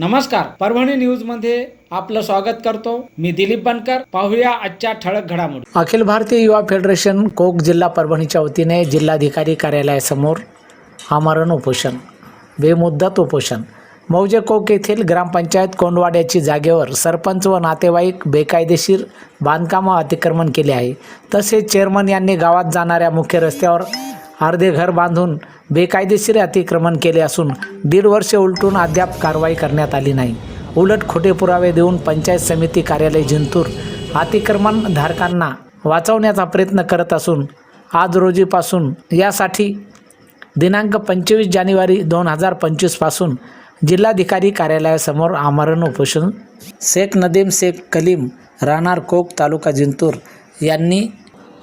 नमस्कार परभणी न्यूजमध्ये आपलं स्वागत करतो. मी दिलीप बनकर पाहूया आजच्या ठळक घडामोडी. अखिल भारतीय युवा फेडरेशन कोक जिल्हा परभणीच्या वतीने जिल्हाधिकारी कार्यालयासमोर आमरण उपोषण बेमुद्दत उपोषण. मौजे कोक येथील ग्रामपंचायत कोंडवाड्याची जागेवर सरपंच व नातेवाईक बेकायदेशीर बांधकामं अतिक्रमण केले आहे. तसेच चेअरमन यांनी गावात जाणाऱ्या मुख्य रस्त्यावर अर्धे घर बांधून बेकायदेशीर अतिक्रमण केले असून दीड वर्षे उलटून अद्याप कारवाई करण्यात आली नाही. उलट खोटे पुरावे देऊन पंचायत समिती कार्यालय जिंतूर अतिक्रमण धारकांना वाचवण्याचा प्रयत्न करत असून आज रोजीपासून यासाठी दिनांक पंचवीस जानेवारी दोन हजार पंचवीसपासून जिल्हाधिकारी कार्यालयासमोर आमरण उपोषण. शेख नदीम शेख कलीम राहणार कोक तालुका जिंतूर यांनी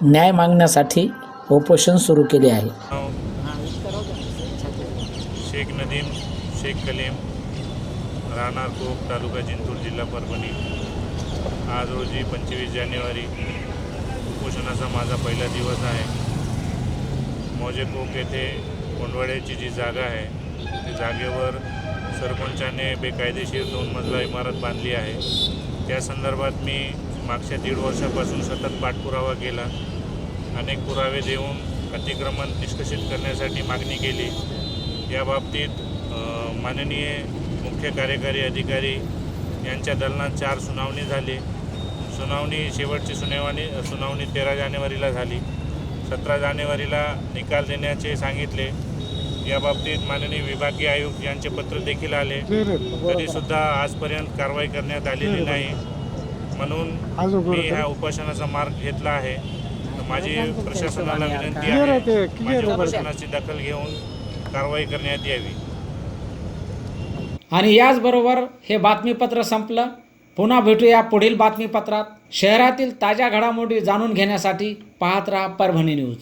न्याय मागण्यासाठी उपोषण सुरू केले आहे. शेख नदीम शेख कलीम राहणार कोक तालुका जिंतूर जिल्हा परभणी. आज रोजी पंचवीस जानेवारी उपोषणाचा माझा पहिला दिवस आहे. मौजे कोप येथे कोंडवाड्याची जी जागा आहे ती जागेवर सरपंचाने बेकायदेशीर दोन मजला इमारत बांधली आहे. त्या संदर्भात मी मागच्या दीड वर्षापासून सतत पाठपुरावा केला. अनेक पुरावे देऊन अतिक्रमण निष्कषित करण्यासाठी मागणी केली. या बाबतीत अ, माननीय मुख्य कार्यकारी अधिकारी यांच्या दलनात चार सुनावणी झाली. सुनावणी शेवटची सुनावणी सुनावणी तेरा जानेवारीला झाली. सतरा जानेवारीला निकाल देण्याचे सांगितले. या बाबतीत माननीय विभागीय आयुक्त यांचे पत्र देखील आले. तरीसुद्धा आजपर्यंत कारवाई करण्यात आलेली नाही. म्हणून मी ह्या उपोषणाचा मार्ग घेतला आहे. माझी प्रशासनाला विनंती आहे. माझ्या उपोषणाची दखल घेऊन कारवाई करण्यात यावी. आणि याचबरोबर हे बातमीपत्र संपलं. पुन्हा भेटूया पुढील बातमीपत्रात. शहरातील ताज्या घडामोडी जाणून घेण्यासाठी पाहत राहा परभणी न्यूज.